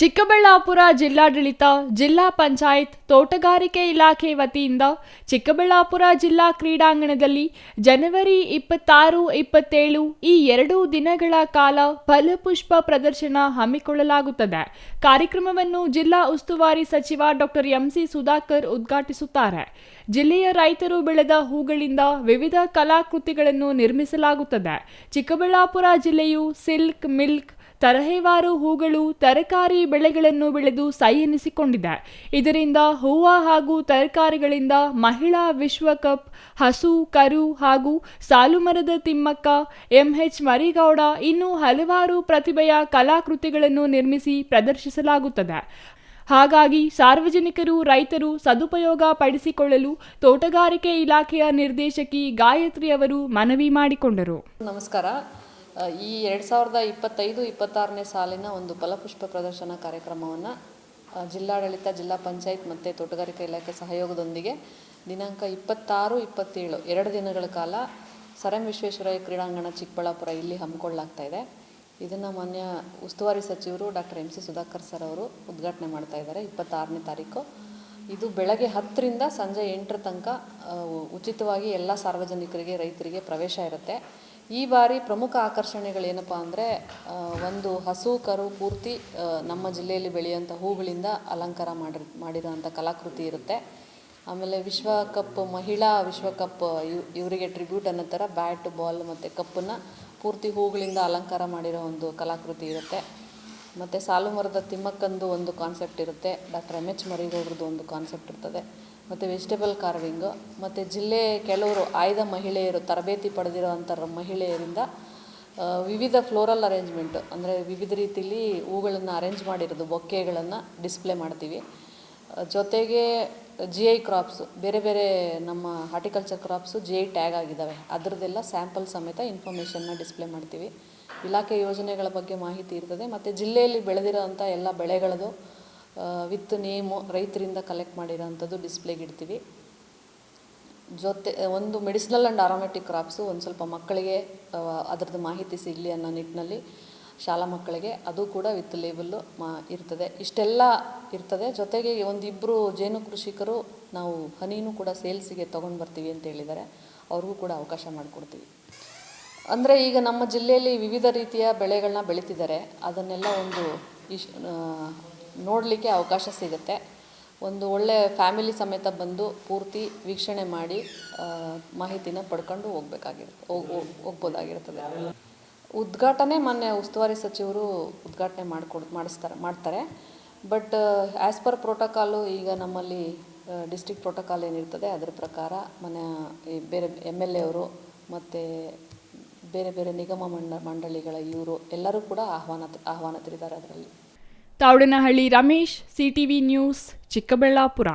ಚಿಕ್ಕಬಳ್ಳಾಪುರ ಜಿಲ್ಲಾಡಳಿತ, ಜಿಲ್ಲಾ ಪಂಚಾಯತ್, ತೋಟಗಾರಿಕೆ ಇಲಾಖೆ ವತಿಯಿಂದ ಚಿಕ್ಕಬಳ್ಳಾಪುರ ಜಿಲ್ಲಾ ಕ್ರೀಡಾಂಗಣದಲ್ಲಿ ಜನವರಿ ಇಪ್ಪತ್ತಾರು, ಇಪ್ಪತ್ತೇಳು ಈ ಎರಡು ದಿನಗಳ ಕಾಲ ಫಲಪುಷ್ಪ ಪ್ರದರ್ಶನ ಹಮ್ಮಿಕೊಳ್ಳಲಾಗುತ್ತದೆ. ಕಾರ್ಯಕ್ರಮವನ್ನು ಜಿಲ್ಲಾ ಉಸ್ತುವಾರಿ ಸಚಿವ ಡಾಕ್ಟರ್ ಎಂಸಿ ಸುಧಾಕರ್ ಉದ್ಘಾಟಿಸುತ್ತಾರೆ. ಜಿಲ್ಲೆಯ ರೈತರು ಬೆಳೆದ ಹೂಗಳಿಂದ ವಿವಿಧ ಕಲಾಕೃತಿಗಳನ್ನು ನಿರ್ಮಿಸಲಾಗುತ್ತದೆ. ಚಿಕ್ಕಬಳ್ಳಾಪುರ ಜಿಲ್ಲೆಯು ಸಿಲ್ಕ್, ಮಿಲ್ಕ್ ತರಹೇವಾರು ಹೂಗಳು ತರಕಾರಿ ಬೆಳೆಗಳನ್ನು ಬೆಳೆದು ಸೈ ಎನಿಸಿಕೊಂಡಿದೆ ಇದರಿಂದ ಹೂವ ಹಾಗೂ ತರಕಾರಿಗಳಿಂದ ಮಹಿಳಾ ವಿಶ್ವಕಪ್, ಹಸು, ಕರು ಹಾಗೂ ಸಾಲುಮರದ ತಿಮ್ಮಕ್ಕ, ಎಂಎಚ್ ಮರಿಗೌಡ ಇನ್ನೂ ಹಲವಾರು ಪ್ರತಿಭೆಯ ಕಲಾಕೃತಿಗಳನ್ನು ನಿರ್ಮಿಸಿ ಪ್ರದರ್ಶಿಸಲಾಗುತ್ತದೆ. ಹಾಗಾಗಿ ಸಾರ್ವಜನಿಕರು, ರೈತರು ಸದುಪಯೋಗ ಪಡಿಸಿಕೊಳ್ಳಲು ತೋಟಗಾರಿಕೆ ಇಲಾಖೆಯ ನಿರ್ದೇಶಕಿ ಗಾಯತ್ರಿ ಅವರು ಮನವಿ ಮಾಡಿಕೊಂಡರು. ನಮಸ್ಕಾರ. ಈ ಎರಡು ಸಾವಿರದ ಇಪ್ಪತ್ತೈದು, ಇಪ್ಪತ್ತಾರನೇ ಸಾಲಿನ ಒಂದು ಫಲಪುಷ್ಪ ಪ್ರದರ್ಶನ ಕಾರ್ಯಕ್ರಮವನ್ನು ಜಿಲ್ಲಾಡಳಿತ, ಜಿಲ್ಲಾ ಪಂಚಾಯತ್ ಮತ್ತು ತೋಟಗಾರಿಕಾ ಇಲಾಖೆ ಸಹಯೋಗದೊಂದಿಗೆ ದಿನಾಂಕ ಇಪ್ಪತ್ತಾರು, ಇಪ್ಪತ್ತೇಳು, ಎರಡು ದಿನಗಳ ಕಾಲ ಸರ್ ವಿಶ್ವೇಶ್ವರಯ್ಯ ಕ್ರೀಡಾಂಗಣ ಚಿಕ್ಕಬಳ್ಳಾಪುರ ಇಲ್ಲಿ ಹಮ್ಮಿಕೊಳ್ಳಲಾಗ್ತಾ ಇದೆ. ಇದನ್ನು ಮಾನ್ಯ ಉಸ್ತುವಾರಿ ಸಚಿವರು doctor M C Sudhakar sir ಅವರು ಉದ್ಘಾಟನೆ ಮಾಡ್ತಾ ಇದ್ದಾರೆ ಇಪ್ಪತ್ತಾರನೇ ತಾರೀಕು. ಇದು ಬೆಳಗ್ಗೆ ಹತ್ತರಿಂದ ಸಂಜೆ ಎಂಟರ ತನಕ ಉಚಿತವಾಗಿ ಎಲ್ಲ ಸಾರ್ವಜನಿಕರಿಗೆ, ರೈತರಿಗೆ ಪ್ರವೇಶ ಇರುತ್ತೆ. ಈ ಬಾರಿ ಪ್ರಮುಖ ಆಕರ್ಷಣೆಗಳೇನಪ್ಪ ಅಂದರೆ ಒಂದು ಹಸು, ಕರು ಪೂರ್ತಿ ನಮ್ಮ ಜಿಲ್ಲೆಯಲ್ಲಿ ಬೆಳೆಯುವಂಥ ಹೂಗಳಿಂದ ಅಲಂಕಾರ ಮಾಡಿ ಮಾಡಿರೋಂಥ ಕಲಾಕೃತಿ ಇರುತ್ತೆ. ಆಮೇಲೆ ವಿಶ್ವಕಪ್ ಮಹಿಳಾ ವಿಶ್ವಕಪ್ ಇವ್, ಇವರಿಗೆ ಟ್ರಿಬ್ಯೂಟ್ ಅನ್ನೋ ಥರ ಬ್ಯಾಟ್ ಬಾಲ್ ಮತ್ತು ಕಪ್ಪನ್ನು ಪೂರ್ತಿ ಹೂಗಳಿಂದ ಅಲಂಕಾರ ಮಾಡಿರೋ ಒಂದು ಕಲಾಕೃತಿ ಇರುತ್ತೆ. ಮತ್ತು ಸಾಲು ಮರದ ತಿಮ್ಮಕ್ಕಂದು ಒಂದು ಕಾನ್ಸೆಪ್ಟ್ ಇರುತ್ತೆ, ಡಾಕ್ಟರ್ ಎಂ ಎಚ್ ಮರಿಗೌಡ್ರದ್ದು ಒಂದು ಕಾನ್ಸೆಪ್ಟ್ ಇರ್ತದೆ. ಮತ್ತು ವೆಜಿಟೇಬಲ್ ಕಾರ್ವಿಂಗು ಮತ್ತು ಜಿಲ್ಲೆ ಕೆಲವರು ಆಯ್ದ ಮಹಿಳೆಯರು, ತರಬೇತಿ ಪಡೆದಿರುವಂಥ ಮಹಿಳೆಯರಿಂದ ವಿವಿಧ ಫ್ಲೋರಲ್ ಅರೇಂಜ್ಮೆಂಟ್ ಅಂದರೆ ವಿವಿಧ ರೀತಿಯಲ್ಲಿ ಹೂಗಳನ್ನು ಅರೇಂಜ್ ಮಾಡಿರೋದು, ಬೊಕ್ಕೆಗಳನ್ನು ಡಿಸ್ಪ್ಲೇ ಮಾಡ್ತೀವಿ. ಜೊತೆಗೆ ಜಿ ಐ ಕ್ರಾಪ್ಸು ಬೇರೆ ಬೇರೆ ನಮ್ಮ horticulture crops G I tag ಆಗಿದ್ದಾವೆ. ಅದರದ್ದೆಲ್ಲ ಸ್ಯಾಂಪಲ್ ಸಮೇತ ಇನ್ಫಾರ್ಮೇಷನ್ನ ಡಿಸ್ಪ್ಲೇ ಮಾಡ್ತೀವಿ. ಇಲಾಖೆ ಯೋಜನೆಗಳ ಬಗ್ಗೆ ಮಾಹಿತಿ ಇರ್ತದೆ, ಮತ್ತು ಜಿಲ್ಲೆಯಲ್ಲಿ ಬೆಳೆದಿರೋಂಥ ಎಲ್ಲ ಬೆಳೆಗಳದು ವಿತ್ ನೇಮು ರೈತರಿಂದ ಕಲೆಕ್ಟ್ ಮಾಡಿರೋಂಥದ್ದು ಡಿಸ್ಪ್ಲೇಗೆ ಇಡ್ತೀವಿ. ಜೊತೆ, ಒಂದು ಮೆಡಿಸಿನಲ್ ಆ್ಯಂಡ್ ಆರೋಮೆಟಿಕ್ ಕ್ರಾಪ್ಸು ಒಂದು ಸ್ವಲ್ಪ ಮಕ್ಕಳಿಗೆ ಅದರದ್ದು ಮಾಹಿತಿ ಸಿಗಲಿ ಅನ್ನೋ ನಿಟ್ಟಿನಲ್ಲಿ ಶಾಲಾ ಮಕ್ಕಳಿಗೆ ಅದು ಕೂಡ ವಿತ್ ಲೇಬಲ್ಲು ಮಾ, ಇರ್ತದೆ. ಇಷ್ಟೆಲ್ಲ ಇರ್ತದೆ. ಜೊತೆಗೆ ಒಂದಿಬ್ಬರು ಜೇನು ಕೃಷಿಕರು ನಾವು ಹನಿನೂ ಕೂಡ ಸೇಲ್ಸಿಗೆ ತೊಗೊಂಡು ಬರ್ತೀವಿ ಅಂತ ಹೇಳಿದ್ದಾರೆ. ಅವ್ರಿಗೂ ಕೂಡ ಅವಕಾಶ ಮಾಡಿಕೊಡ್ತೀವಿ. ಅಂದರೆ ಈಗ ನಮ್ಮ ಜಿಲ್ಲೆಯಲ್ಲಿ ವಿವಿಧ ರೀತಿಯ ಬೆಳೆಗಳನ್ನ ಬೆಳೀತಿದ್ದಾರೆ. ಅದನ್ನೆಲ್ಲ ಒಂದು ಇಶ್ ನೋಡಲಿಕ್ಕೆ ಅವಕಾಶ ಸಿಗುತ್ತೆ. ಒಂದು ಒಳ್ಳೆ ಫ್ಯಾಮಿಲಿ ಸಮೇತ ಬಂದು ಪೂರ್ತಿ ವೀಕ್ಷಣೆ ಮಾಡಿ ಮಾಹಿತಿನ ಪಡ್ಕೊಂಡು ಹೋಗ್ಬೇಕಾಗಿರುತ್ತೆ, ಹೋಗ್, ಹೋಗ್- ಹೋಗ್ಬೋದಾಗಿರ್ತದೆ ಉದ್ಘಾಟನೆ ಮೊನ್ನೆ ಉಸ್ತುವಾರಿ ಸಚಿವರು ಉದ್ಘಾಟನೆ ಮಾಡಿಕೊಡ್, ಮಾಡಿಸ್ತಾರೆ, ಮಾಡ್ತಾರೆ. ಬಟ್ ಆ್ಯಸ್ ಪರ್ ಪ್ರೋಟೋಕಾಲು ಈಗ ನಮ್ಮಲ್ಲಿ ಡಿಸ್ಟ್ರಿಕ್ಟ್ ಪ್ರೋಟೋಕಾಲ್ ಏನಿರ್ತದೆ, ಅದರ ಪ್ರಕಾರ ಮನೆ ಬೇರೆ ಎಂ ಎಲ್ ಎ ಅವರು ಮತ್ತು ಬೇರೆ ಬೇರೆ ನಿಗಮ ಮಂಡ, ಮಂಡಳಿಗಳ ಇವರು ಎಲ್ಲರೂ ಕೂಡ ಆಹ್ವಾನ, ಆಹ್ವಾನಿತರಿದ್ದಾರೆ ಅದರಲ್ಲಿ. Tavadanahalli Ramesh CTV news Chikkaballapura.